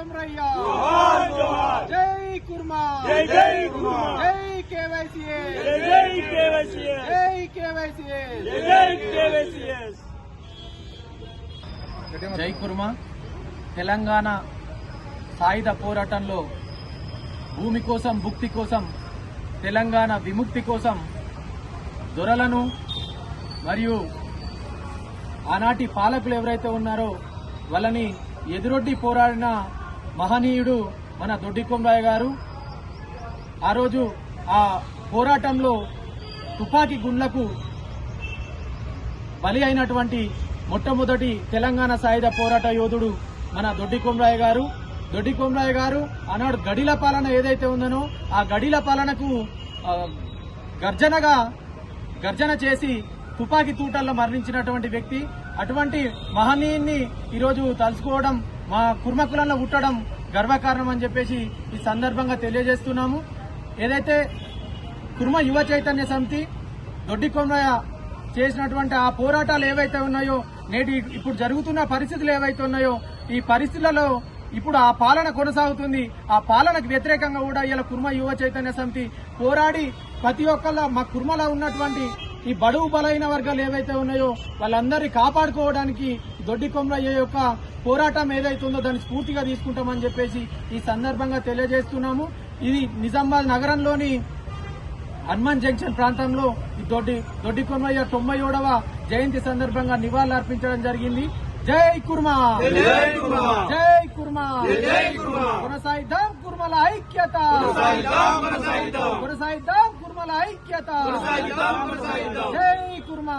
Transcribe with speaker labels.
Speaker 1: కొమరయ్య
Speaker 2: జోహార్ జోహార్!
Speaker 1: జై కుర్మా
Speaker 2: జై జై కుర్మా
Speaker 1: జై కేవైసీఏ!
Speaker 2: జై జై కేవైసీఎస్
Speaker 1: జై కేవైసీఏ!
Speaker 2: జై జై కేవైసీఎస్
Speaker 1: జై కుర్మా తెలంగాణ సాయుధ పోరాటంలో భూమి కోసం భుక్తి కోసం తెలంగాణ విముక్తి కోసం దొరలను మరియు ఆనాటి పాలకులు ఎవరైతే ఉన్నారో వాళ్ళని ఎదురొడ్డి పోరాడిన మహనీయుడు మన దొడ్డి గారు. ఆ రోజు ఆ పోరాటంలో తుపాకీ గుండ్లకు బలి అయినటువంటి మొట్టమొదటి తెలంగాణ సాయుధ పోరాట యోధుడు మన దొడ్డి కొమరాయ గారు. దొడ్డి కొమరాయ గారు ఆనాడు గడిల పాలన ఏదైతే ఉందనో ఆ గడిల పాలనకు గర్జనగా గర్జన చేసి తుపాకీ తూటల్లో మరణించినటువంటి వ్యక్తి. అటువంటి మహనీయుని ఈరోజు తలుచుకోవడం మా కుర్మకులంలో పుట్టడం గర్వకారణం అని చెప్పేసి ఈ సందర్భంగా తెలియజేస్తున్నాము. ఏదైతే కుర్మ యువ చైతన్య సమితి దొడ్డి కొమరయ్య చేసినటువంటి ఆ పోరాటాలు ఏవైతే ఉన్నాయో నేటి ఇప్పుడు జరుగుతున్న పరిస్థితులు ఏవైతే ఉన్నాయో ఈ పరిస్థితులలో ఇప్పుడు ఆ పాలన కొనసాగుతుంది. ఆ పాలనకు వ్యతిరేకంగా కూడా ఇలా కుర్మ యువ చైతన్య సమితి పోరాడి ప్రతి ఒక్కళ్ళ మా కుర్మలో ఉన్నటువంటి ఈ బడుగు బలైన వర్గాలు ఏవైతే ఉన్నాయో వాళ్ళందరినీ కాపాడుకోవడానికి దొడ్డి కొమరయ్య యొక్క పోరాటం ఏదైతే ఉందో దాన్ని స్ఫూర్తిగా తీసుకుంటామని చెప్పేసి ఈ సందర్భంగా తెలియజేస్తున్నాము. ఇది నిజామాబాద్ నగరంలోని హనుమాన్ జంక్షన్ ప్రాంతంలో ఈ దొడ్డి దొడ్డి కుర్మయ్య తొంభై ఏడవ జయంతి సందర్భంగా నివాళులు అర్పించడం జరిగింది. జై కుర్మా!
Speaker 2: జై కుర్మా!
Speaker 1: జై కుర్మా!
Speaker 2: జై కుర్మా!
Speaker 1: కొనసాగిద్దాం కుర్మల ఐక్యత!
Speaker 2: కొనసాగిద్దాం
Speaker 1: ఐక్యత. జై కుర్మా.